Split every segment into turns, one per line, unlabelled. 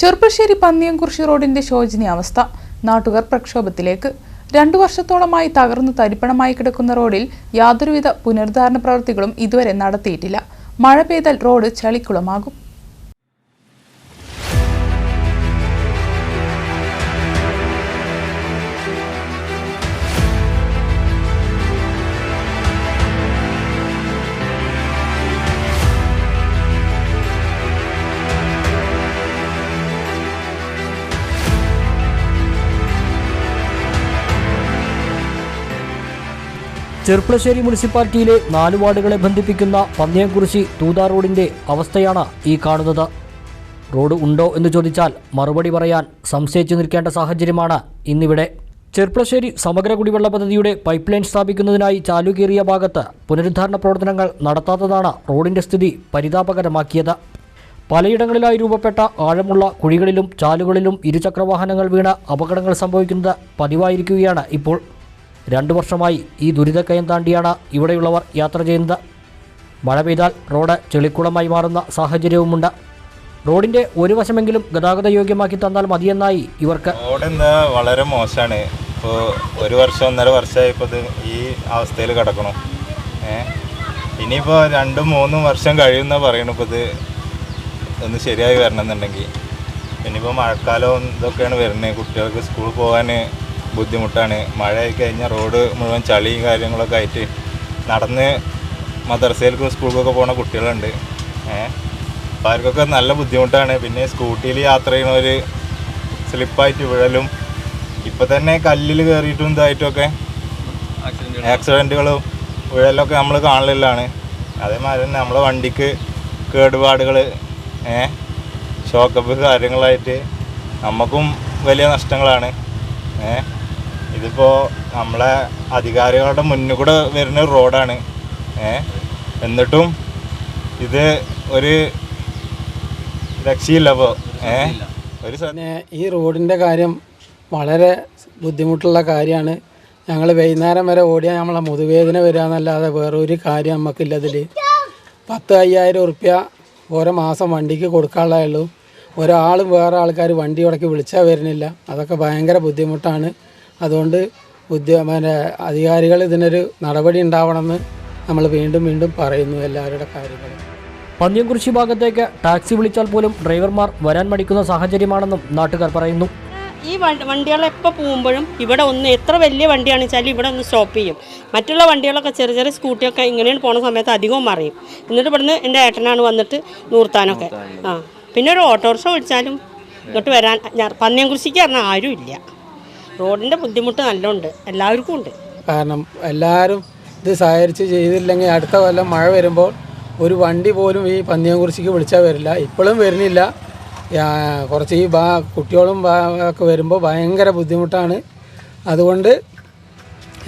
ചെറുപ്പശ്ശേരി പന്നിയംകുറിശി റോഡിന്റെ ശോചനീയാവസ്ഥ നാട്ടുകാർ പ്രക്ഷോഭത്തിലേക്ക്. രണ്ടു വർഷത്തോളമായി തകർന്നു തരിപ്പണമായി കിടക്കുന്ന റോഡിൽ യാതൊരുവിധ പുനരുദ്ധാരണ പ്രവൃത്തികളും ഇതുവരെ നടത്തിയിട്ടില്ല. മഴ പെയ്താൽ റോഡ് ചളിക്കുളമാകും.
ചെർപ്പളശ്ശേരി മുനിസിപ്പാലിറ്റിയിലെ നാല് വാർഡുകളെ ബന്ധിപ്പിക്കുന്ന പന്നിയംകുറിശി തൂതാ റോഡിന്റെ അവസ്ഥയാണ് ഈ കാണുന്നത്. റോഡ് ഉണ്ടോ എന്ന് ചോദിച്ചാൽ മറുപടി പറയാൻ സംശയിച്ചു നിൽക്കേണ്ട സാഹചര്യമാണ് ഇന്നിവിടെ. ചെർപ്പളശ്ശേരി സമഗ്ര കുടിവെള്ള പദ്ധതിയുടെ പൈപ്പ് ലൈൻ സ്ഥാപിക്കുന്നതിനായി ചാലുകേറിയ ഭാഗത്ത് പുനരുദ്ധാരണ പ്രവർത്തനങ്ങൾ നടത്താത്തതാണ് റോഡിന്റെ സ്ഥിതി പരിതാപകരമാക്കിയത്. പലയിടങ്ങളിലായി രൂപപ്പെട്ട ആഴമുള്ള കുഴികളിലും ചാലുകളിലും ഇരുചക്രവാഹനങ്ങൾ വീണ് അപകടങ്ങൾ സംഭവിക്കുന്നത് പതിവായിരിക്കുകയാണ് ഇപ്പോൾ. രണ്ടു വർഷമായി ഈ ദുരിതക്കയം താണ്ടിയാണ് ഇവിടെയുള്ളവർ യാത്ര ചെയ്യുന്നത്. മഴ പെയ്താൽ റോഡ് ചെളിക്കുളമായി മാറുന്ന സാഹചര്യവുമുണ്ട്. റോഡിന്റെ ഒരു വശമെങ്കിലും ഗതാഗത യോഗ്യമാക്കി തന്നാൽ മതിയെന്നായി ഇവർക്ക്
റോഡ് വളരെ മോശമാണ്. ഇപ്പോൾ ഒരു വർഷം ഒന്നര വർഷമായി ഇപ്പോൾ ഈ അവസ്ഥയിൽ കിടക്കണം ഇനിയിപ്പോൾ രണ്ടും മൂന്നും വർഷം കഴിയുന്ന പറയണു ഇപ്പോൾ ഇത് ഒന്ന് ശരിയായി വരണമെന്നുണ്ടെങ്കിൽ. ഇനിയിപ്പോൾ മഴക്കാലവും ഇതൊക്കെയാണ് വരുന്നത്. കുട്ടികൾക്ക് സ്കൂളിൽ പോകാൻ ബുദ്ധിമുട്ടാണ്. മഴയായി കഴിഞ്ഞാൽ റോഡ് മുഴുവൻ ചളിയും കാര്യങ്ങളൊക്കെ ആയിട്ട് നടന്ന് മദ്രസയിലേക്കും സ്കൂളിലേക്കൊക്കെ പോകുന്ന കുട്ടികളുണ്ട്. ഏഹ് അപ്പോൾ അവർക്കൊക്കെ നല്ല ബുദ്ധിമുട്ടാണ്. പിന്നെ സ്കൂട്ടിയിൽ യാത്ര ചെയ്യണവർ സ്ലിപ്പായിട്ട് വിഴലും. ഇപ്പം തന്നെ കല്ലിൽ കയറിയിട്ടും ഇതായിട്ടൊക്കെ ആക്സിഡന്റുകളും വിഴലൊക്കെ നമ്മൾ കാണലില്ലാണ് അതേമാതിരി തന്നെ നമ്മളെ വണ്ടിക്ക് കേടുപാടുകൾ ഏ? ഷോക്കപ്പ് കാര്യങ്ങളായിട്ട് നമുക്കും വലിയ നഷ്ടങ്ങളാണ്. ഏ? ഇതിപ്പോൾ നമ്മളെ അധികാരികളുടെ മുന്നിൽ കൂടെ വരുന്ന റോഡാണ്. എന്നിട്ടും ഇത് ഒരു രക്ഷയില്ല അപ്പോൾ ഒരു
ഈ റോഡിന്റെ കാര്യം വളരെ ബുദ്ധിമുട്ടുള്ള കാര്യമാണ്. ഞങ്ങൾ വൈകുന്നേരം വരെ ഓടിയാൽ നമ്മളെ മുതുവേദന വരിക എന്നല്ലാതെ വേറൊരു കാര്യം നമുക്കില്ല ഇതിൽ പത്ത് അയ്യായിരം ഉറുപ്യ ഓരോ മാസം വണ്ടിക്ക് കൊടുക്കാനുള്ളതേ ഉള്ളൂ. ഒരാളും വേറെ ആൾക്കാർ വണ്ടി ഉടക്കി വിളിച്ചാൽ വരുന്നില്ല. അതൊക്കെ ഭയങ്കര ബുദ്ധിമുട്ടാണ്. അതുകൊണ്ട് ഉദ്യോഗ പിന്നെ അധികാരികൾ ഇതിനൊരു നടപടി ഉണ്ടാവണമെന്ന് നമ്മൾ വീണ്ടും വീണ്ടും പറയുന്നു എല്ലാവരുടെ കാര്യങ്ങളും.
പന്നിയംകുറിശി ഭാഗത്തേക്ക് ടാക്സി വിളിച്ചാൽ പോലും ഡ്രൈവർമാർ വരാൻ മടിക്കുന്ന സാഹചര്യമാണെന്നും നാട്ടുകാർ പറയുന്നു.
ഈ വണ്ടി വണ്ടികൾ എപ്പോൾ പോകുമ്പോഴും ഇവിടെ ഒന്ന് എത്ര വലിയ വണ്ടിയാണെന്ന് വെച്ചാൽ ഇവിടെ ഒന്ന് സ്റ്റോപ്പ് ചെയ്യും. മറ്റുള്ള വണ്ടികളൊക്കെ ചെറിയ ചെറിയ സ്കൂട്ടിയൊക്കെ ഇങ്ങനെയാണ് പോണ സമയത്ത് അധികവും മറിയും. എന്നിട്ട് ഇവിടുന്ന് എന്റെ ഏട്ടനാണ് വന്നിട്ട് നൂർത്താനൊക്കെ. ആ. പിന്നെ ഒരു ഓട്ടോറിക്ഷ വിളിച്ചാലും ഇങ്ങോട്ട് വരാൻ പന്നിയംകുറിശിക്ക് പറഞ്ഞാൽ ആരും ഇല്ല റോഡിന്റെ ബുദ്ധിമുട്ട് നല്ലോണ്ട് എല്ലാവർക്കും ഉണ്ട്.
കാരണം എല്ലാവരും ഇത് സഹകരിച്ച് ചെയ്തില്ലെങ്കിൽ അടുത്ത കൊല്ലം മഴ വരുമ്പോൾ ഒരു വണ്ടി പോലും ഈ പന്നിയംകുറിച്ചിക്ക് വിളിച്ചാൽ വരില്ല. ഇപ്പോഴും വരുന്നില്ല. കുറച്ച് ഈ ബാ കുട്ടികളും ഒക്കെ വരുമ്പോൾ ഭയങ്കര ബുദ്ധിമുട്ടാണ്. അതുകൊണ്ട്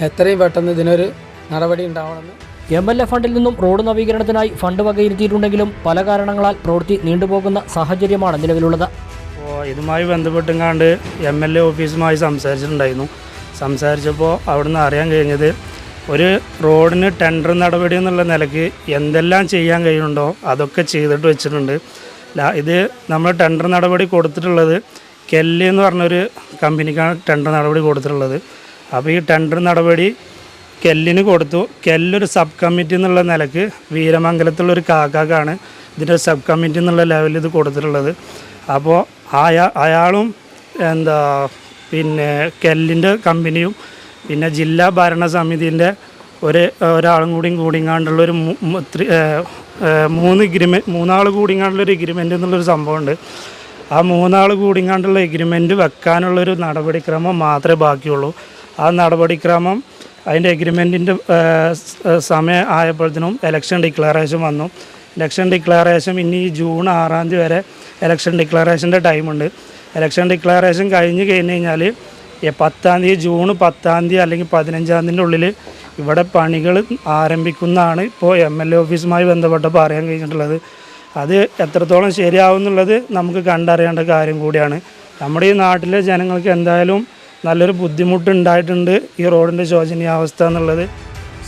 എത്രയും പെട്ടെന്ന് ഇതിനൊരു നടപടി ഉണ്ടാവണമെന്ന്
എം എൽ എ ഫണ്ടിൽ നിന്നും റോഡ് നവീകരണത്തിനായി ഫണ്ട് വകയിരുത്തിയിട്ടുണ്ടെങ്കിലും പല കാരണങ്ങളാൽ പ്രവൃത്തി നീണ്ടുപോകുന്ന സാഹചര്യമാണ് നിലവിലുള്ളത്.
ഇതുമായി ബന്ധപ്പെട്ടുങ്ങാണ്ട് എം എൽ എ ഓഫീസുമായി സംസാരിച്ചിട്ടുണ്ടായിരുന്നു. സംസാരിച്ചപ്പോൾ അവിടുന്ന് അറിയാൻ കഴിഞ്ഞത് ഒരു റോഡിന് ടെൻഡർ നടപടി എന്നുള്ള നിലയ്ക്ക് എന്തെല്ലാം ചെയ്യാൻ കഴിയുന്നുണ്ടോ അതൊക്കെ ചെയ്തിട്ട് വെച്ചിട്ടുണ്ട്. ഇത് നമ്മൾ ടെൻഡർ നടപടി കൊടുത്തിട്ടുള്ളത് കെല്ലി എന്ന് പറഞ്ഞൊരു കമ്പനിക്കാണ് ടെൻഡർ നടപടി കൊടുത്തിട്ടുള്ളത്. അപ്പോൾ ഈ ടെൻഡർ നടപടി കെല്ലിന് കൊടുത്തു. കെല്ലൊരു സബ് കമ്മിറ്റി എന്നുള്ള നിലയ്ക്ക് വീരമംഗലത്തുള്ള ഒരു കാക്കാക്കാണ് ഇതിന്റെ സബ് കമ്മിറ്റി എന്നുള്ള ലെവലിൽ ഇത് കൊടുത്തിട്ടുള്ളത്. അപ്പോൾ അയാ അയാളും എന്താ പിന്നെ കെല്ലിന്റെ കമ്പനിയും പിന്നെ ജില്ലാ ഭരണസമിതിന്റെ ഒരു ഒരാളും കൂടിയും കൂടിങ്ങാണ്ടുള്ള ഒരു മൂന്ന് എഗ്രിമെന്റ് മൂന്നാൾ കൂടിങ്ങാണ്ടുള്ള ഒരു എഗ്രിമെന്റ് എന്നുള്ളൊരു സംഭവമുണ്ട്. ആ മൂന്നാൾ കൂടിങ്ങാണ്ടുള്ള എഗ്രിമെന്റ് വെക്കാനുള്ളൊരു നടപടിക്രമം മാത്രമേ ബാക്കിയുള്ളൂ. ആ നടപടിക്രമം അതിന്റെ എഗ്രിമെന്റിന്റെ സമയം ആയപ്പോഴത്തേനും ഇലക്ഷൻ ഡിക്ലറേഷൻ വന്നു. ഇലക്ഷൻ ഡിക്ലറേഷൻ ഇനി ജൂൺ ആറാം തീയതി വരെ ഇലക്ഷൻ ഡിക്ലറേഷന്റെ ടൈമുണ്ട് ഇലക്ഷൻ ഡിക്ലറേഷൻ കഴിഞ്ഞ് കഴിഞ്ഞ് കഴിഞ്ഞാൽ പത്താം തീയതി ജൂൺ പത്താം തീയതി അല്ലെങ്കിൽ പതിനഞ്ചാം തീയതിന്റെ ഉള്ളിൽ ഇവിടെ പണികൾ ആരംഭിക്കുന്നതാണ് ഇപ്പോൾ എം എൽ എ ഓഫീസുമായി ബന്ധപ്പെട്ടപ്പോൾ അറിയാൻ കഴിഞ്ഞിട്ടുള്ളത്. അത് എത്രത്തോളം ശരിയാവും എന്നുള്ളത് നമുക്ക് കണ്ടറിയേണ്ട കാര്യം കൂടിയാണ്. നമ്മുടെ ഈ നാട്ടിലെ ജനങ്ങൾക്ക് എന്തായാലും നല്ലൊരു ബുദ്ധിമുട്ടുണ്ടായിട്ടുണ്ട് ഈ റോഡിന്റെ ശോചനീയാവസ്ഥ എന്നുള്ളത്.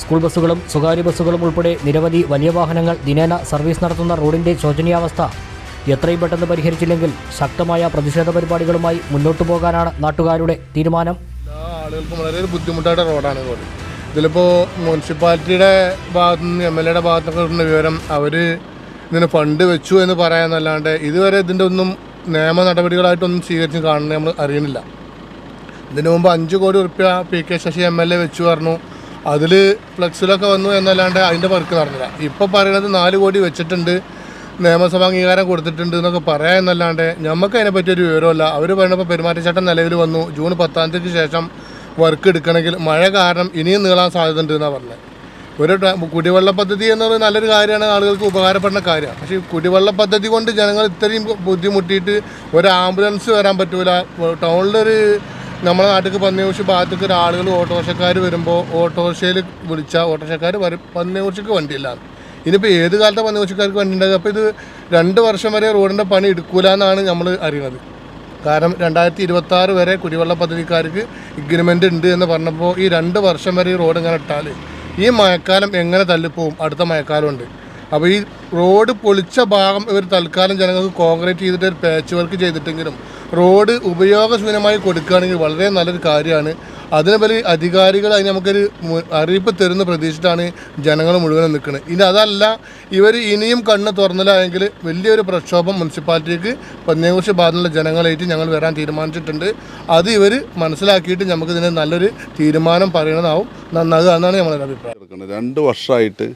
സ്കൂൾ ബസ്സുകളും സ്വകാര്യ ബസ്സുകളും ഉൾപ്പെടെ നിരവധി വലിയ വാഹനങ്ങൾ ദിനേന സർവീസ് നടത്തുന്ന റോഡിന്റെ ശോചനീയാവസ്ഥ എത്രയും പെട്ടെന്ന് പരിഹരിച്ചില്ലെങ്കിൽ ശക്തമായ പ്രതിഷേധ പരിപാടികളുമായി മുന്നോട്ടു പോകാനാണ് നാട്ടുകാരുടെ തീരുമാനം.
ആളുകൾക്ക് വളരെ ബുദ്ധിമുട്ടായിട്ട് റോഡാണ് റോഡ് ഇതിലിപ്പോൾ മുനിസിപ്പാലിറ്റിയുടെ ഭാഗത്തു നിന്ന് എം എൽ എയുടെ ഭാഗത്തൊക്കെ കിട്ടുന്ന വിവരം അവർ ഇതിന് ഫണ്ട് വെച്ചു എന്ന് പറയാമെന്നല്ലാണ്ട് ഇതുവരെ ഇതിന്റെ ഒന്നും നിയമ നടപടികളായിട്ടൊന്നും സ്വീകരിച്ച് കാണുന്നത് നമ്മൾ അറിയുന്നില്ല. ഇതിനു മുമ്പ് അഞ്ച് കോടി ഉറുപ്പ്യ P K Sasi M L A വെച്ചു പറഞ്ഞു. അതിൽ ഫ്ലക്സിലൊക്കെ വന്നു എന്നല്ലാണ്ട് അതിന്റെ വർക്ക് നടന്നില്ല. ഇപ്പോൾ പറയുന്നത് നാല് കോടി വെച്ചിട്ടുണ്ട്. നിയമസഭാ അംഗീകാരം കൊടുത്തിട്ടുണ്ട് എന്നൊക്കെ പറയാൻ എന്നല്ലാണ്ട് നമുക്ക് അതിനെപ്പറ്റി ഒരു വിവരമില്ല അവർ പറയുന്നപ്പോൾ പെരുമാറ്റച്ചട്ടം നിലവിൽ വന്നു. ജൂൺ പത്താം തീയതിക്ക് ശേഷം വർക്ക് എടുക്കണമെങ്കിൽ മഴ കാരണം ഇനിയും നീളാൻ സാധ്യത ഉണ്ട് എന്നാണ് പറഞ്ഞത് ഒരു കുടിവെള്ള പദ്ധതി എന്നത് നല്ലൊരു കാര്യമാണ്. ആളുകൾക്ക് ഉപകാരപ്പെടുന്ന കാര്യമാണ്. പക്ഷേ കുടിവെള്ള പദ്ധതി കൊണ്ട് ജനങ്ങൾ ഇത്രയും ബുദ്ധിമുട്ടിയിട്ട് ഒരു ആംബുലൻസ് വരാൻ പറ്റൂല. ടൗണിലൊരു നമ്മുടെ നാട്ടിൽ പന്നിയൂർച്ച ഭാഗത്തേക്ക് ഒരു ആളുകൾ ഓട്ടോറിക്ഷക്കാർ വരുമ്പോൾ ഓട്ടോറിക്ഷയിൽ വിളിച്ചാൽ ഓട്ടോറിക്ഷക്കാർ വരും. പന്നിയൂർച്ചക്ക് വണ്ടിയില്ല ഇനിയിപ്പോൾ ഏത് കാലത്തെ പന്നിയൂർച്ചക്കാർക്ക് വണ്ടി ഉണ്ടാകുക അപ്പോൾ ഇത് രണ്ട് വർഷം വരെ റോഡിന്റെ പണി എടുക്കൂല എന്നാണ് നമ്മൾ അറിയുന്നത് കാരണം രണ്ടായിരത്തി ഇരുപത്തി വരെ കുടിവെള്ള പദ്ധതിക്കാർക്ക് എഗ്രിമെന്റ് ഉണ്ട് എന്ന് പറഞ്ഞപ്പോൾ ഈ രണ്ട് വർഷം വരെ ഈ റോഡ് ഇങ്ങനെ ഇട്ടാൽ ഈ മഴക്കാലം എങ്ങനെ തള്ളിപ്പോവും? അടുത്ത മഴക്കാലം ഉണ്ട്. അപ്പോൾ ഈ റോഡ് പൊളിച്ച ഭാഗം ഇവർ തൽക്കാലം ജനങ്ങൾക്ക് കോൺക്രീറ്റ് ചെയ്തിട്ട് ഒരു പാച്ച് വർക്ക് ചെയ്തിട്ടെങ്കിലും റോഡ് ഉപയോഗശൂന്യമായി കൊടുക്കുകയാണെങ്കിൽ വളരെ നല്ലൊരു കാര്യമാണ്. അതിന് വലിയ അധികാരികൾ അതിന് നമുക്കൊരു അറിയിപ്പ് തരുന്ന പ്രതീക്ഷിച്ചിട്ടാണ് ജനങ്ങൾ മുഴുവൻ നിൽക്കുന്നത്. ഇനി അതല്ല ഇവർ ഇനിയും കണ്ണ് തുറന്നില്ലായെങ്കിൽ വലിയൊരു പ്രക്ഷോഭം മുനിസിപ്പാലിറ്റിക്ക് പന്നിയെക്കുറിച്ച് ഭാഗത്തുള്ള ജനങ്ങളായിട്ട് ഞങ്ങൾ വരാൻ തീരുമാനിച്ചിട്ടുണ്ട്. അത് ഇവർ മനസ്സിലാക്കിയിട്ട് നമുക്കിതിന് നല്ലൊരു തീരുമാനം പറയണതാവും. നന്നാകുക എന്നാണ് ഞങ്ങളുടെ അഭിപ്രായം.
രണ്ട് വർഷമായിട്ട്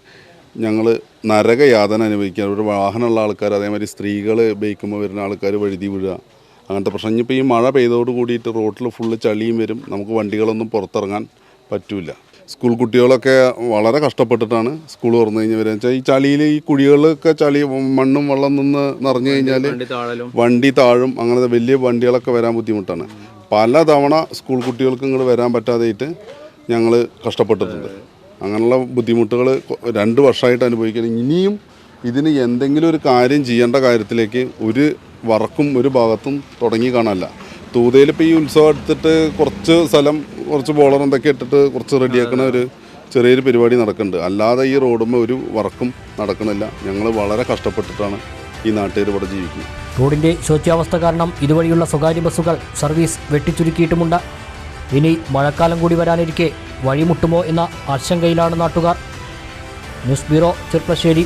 ഞങ്ങൾ നരകയാതന അനുഭവിക്കുക ഒരു വാഹനമുള്ള ആൾക്കാർ അതേമാതിരി സ്ത്രീകൾ ബൈക്കുമ്പോൾ വരുന്ന ആൾക്കാർ വഴുതി വീഴുക അങ്ങനത്തെ പ്രശ്നം. ഇനിയിപ്പോൾ ഈ മഴ പെയ്തോട് കൂടിയിട്ട് റോട്ടിൽ ഫുള്ള് ചളിയും വരും. നമുക്ക് വണ്ടികളൊന്നും പുറത്തിറങ്ങാൻ പറ്റില്ല സ്കൂൾ കുട്ടികളൊക്കെ വളരെ കഷ്ടപ്പെട്ടിട്ടാണ് സ്കൂൾ തുറന്നു കഴിഞ്ഞാൽ വരിക വെച്ചാൽ ഈ ചളിയിൽ ഈ കുഴികളിലൊക്കെ ചളി മണ്ണും വെള്ളം നിന്ന് നിറഞ്ഞു കഴിഞ്ഞാൽ വണ്ടി താഴും. അങ്ങനത്തെ വലിയ വണ്ടികളൊക്കെ വരാൻ ബുദ്ധിമുട്ടാണ്. പല തവണ സ്കൂൾ കുട്ടികൾക്ക് ഇങ്ങോട്ട് വരാൻ പറ്റാതെയിട്ട് ഞങ്ങൾ കഷ്ടപ്പെട്ടിട്ടുണ്ട്. അങ്ങനെയുള്ള ബുദ്ധിമുട്ടുകൾ രണ്ട് വർഷമായിട്ട് അനുഭവിക്കുന്നത് ഇനിയും ഇതിന് എന്തെങ്കിലും ഒരു കാര്യം ചെയ്യേണ്ട കാര്യത്തിലേക്ക് ഒരു വർക്കും ഒരു ഭാഗത്തും തുടങ്ങി കാണാനല്ല. തൂതയിൽ ഇപ്പോൾ ഈ ഉത്സവം എടുത്തിട്ട് കുറച്ച് സ്ഥലം കുറച്ച് ബോളർ എന്തൊക്കെ ഇട്ടിട്ട് കുറച്ച് റെഡിയാക്കുന്ന ഒരു ചെറിയൊരു പരിപാടി നടക്കുന്നുണ്ട്. അല്ലാതെ ഈ റോഡുമ്പോൾ ഒരു വർക്കും നടക്കുന്നില്ല. ഞങ്ങൾ വളരെ കഷ്ടപ്പെട്ടിട്ടാണ് ഈ നാട്ടുകാർ ഇവിടെ ജീവിക്കുന്നത്.
റോഡിന്റെ ശോച്യാവസ്ഥ കാരണം ഇതുവഴിയുള്ള സ്വകാര്യ ബസ്സുകൾ സർവീസ് വെട്ടിച്ചുരുക്കിയിട്ടുമുണ്ട്. ഇനി മഴക്കാലം കൂടി വരാനിരിക്കെ വഴിമുട്ടുമോ എന്ന ആശങ്കയിലാണ് നാട്ടുകാർ. News bureau Cherpulassery.